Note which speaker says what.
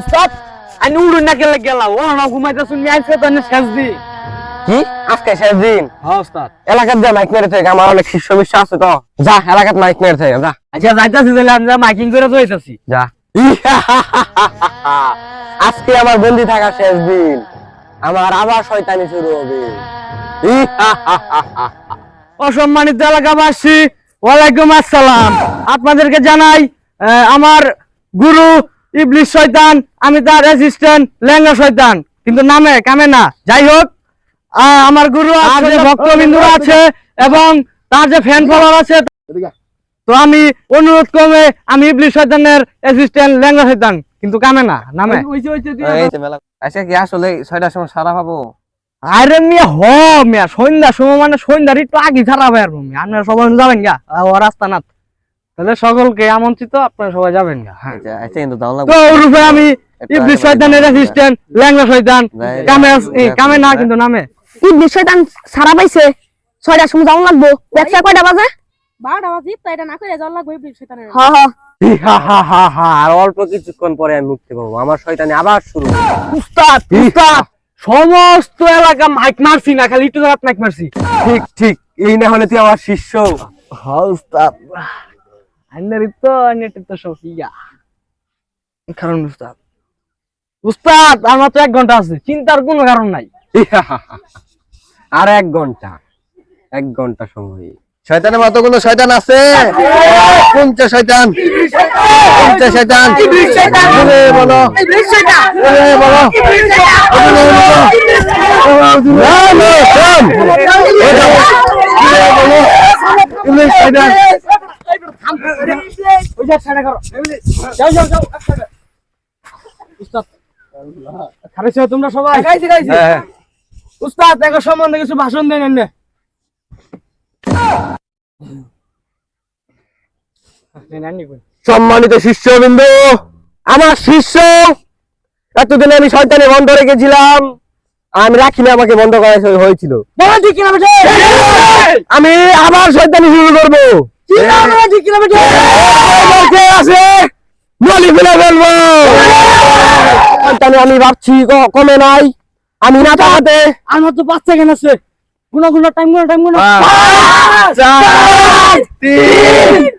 Speaker 1: উস্তাদ আমি উড়ুন না গেলে গেলাম ও না ঘুমাইতে শুনি আইছে তো শেষ দি।
Speaker 2: কি আজকে শেষ দিন
Speaker 1: হ্যাঁ উস্তাদ
Speaker 2: এলাকার যা মাইক মেরে থেকে আমার অনেক বিশ্বাস আছে তো। যা এলাকার মাইক মেরে থেকে যা।
Speaker 1: আচ্ছা যাইতাছি তাহলে আমি মাইকিং করে তো হইতাছি
Speaker 2: যা। আজকে আমার বন্দি থাকা শেষ দিন। আমার আবার শয়তানি শুরু হবে।
Speaker 1: অসম্মানিত এলাকাবাসী ওয়ালাইকুম আসসালাম। আপনাদেরকে জানাই আমার গুরু ইবলিশ শয়তান আমি তার অ্যাসিস্ট্যান্ট লেঙ্গা শয়তান। কিন্তু নামে কামে না। যাই হোক আমার গুরু আর যে ভক্তবিন্দুরা আছে এবং তার যে ফ্যান ফলোয়ার আছে তো আমি অনুরোধ করবে আমি ইবলিশ শয়তানের অ্যাসিস্ট্যান্ট লেঙ্গা শয়তান। কিন্তু কামে না নামে।
Speaker 2: আজকে কি আসলে ছয়টার সময় সারা পাবো?
Speaker 1: আরে মিয়া হ মিয়া সন্ধ্যা সময় মানে সন্ধ্যার একটু আগে খারাপ আর মিয়া। আপনারা সবাই যাবেন গা ও রাস্তা না তাহলে সকলকে আমন্ত্রিত আপনারা সবাই যাবেন হ্যাঁ
Speaker 2: আচ্ছা আচ্ছা কিন্তু
Speaker 1: তো রূপে আমি ইবলিশ শয়তানের অ্যাসিস্ট্যান্ট ল্যাংলা শয়তান কামে না কিন্তু নামে।
Speaker 3: কি বিষয়টান সারা পাইছে। ছয়টার সময় যাওয়া লাগবো। ব্যবসা কয়টা বাজে?
Speaker 4: বারোটা বাজি তো এটা না করে জল লাগবে ইবলিশ শয়তানের।
Speaker 3: হ হ
Speaker 2: হা হা হা হা আর অল্প কিছুক্ষণ পরে আমি মুক্তি পাবো। আমার শয়তানি আবার শুরু
Speaker 1: উস্তাদ উস্তাদ। সমস্ত এলাকা মাইক মারছি না খালি একটু মাইক মারছি।
Speaker 2: ঠিক ঠিক এই না হলে তুই আমার শিষ্য।
Speaker 1: হ্যাঁ উস্তাদ। আন্নার তো আন্নার তো সব ইয়া কারণ উস্তাদ উস্তাদ আমার তো এক ঘণ্টা আছে চিন্তার কোনো কারণ নাই.
Speaker 2: আর এক ঘণ্টা এক ঘণ্টা সময়। শয়তানের মতো কোনো শয়তান আছে? কোনটা শয়তান? কোনটা শয়তান? বলে বলো। বলে বলো বলে বলো। না, না, থাম। এটা বলো। ইবলিশ শয়তান।
Speaker 1: ওই যে সাড়ে করো যাও যাও যাও উস্তাদ খারেছো তোমরা সবাই খাইছি খাইছি উস্তাদ দেখো সম্বন্ধে কিছু ভাষণ দেন এনে।
Speaker 2: সম্মানিত শিষ্যবৃন্দ আমার শিষ্য এতদিন আমি শয়তানি বন্ধ রেখেছিলাম আমি রাখিনি আমাকে বন্ধ করা হয়ে- হয়েছিল। আমি আবার শয়তানি শুরু করব। ফেলব। শয়তানি আমি ভাবছি কমে নাই। আমি না তাহাতে
Speaker 1: আমার তো পাঁচ সেকেন্ড আছে। গুনা গুনা টাইম গুনা টাইম গুনা
Speaker 2: তিন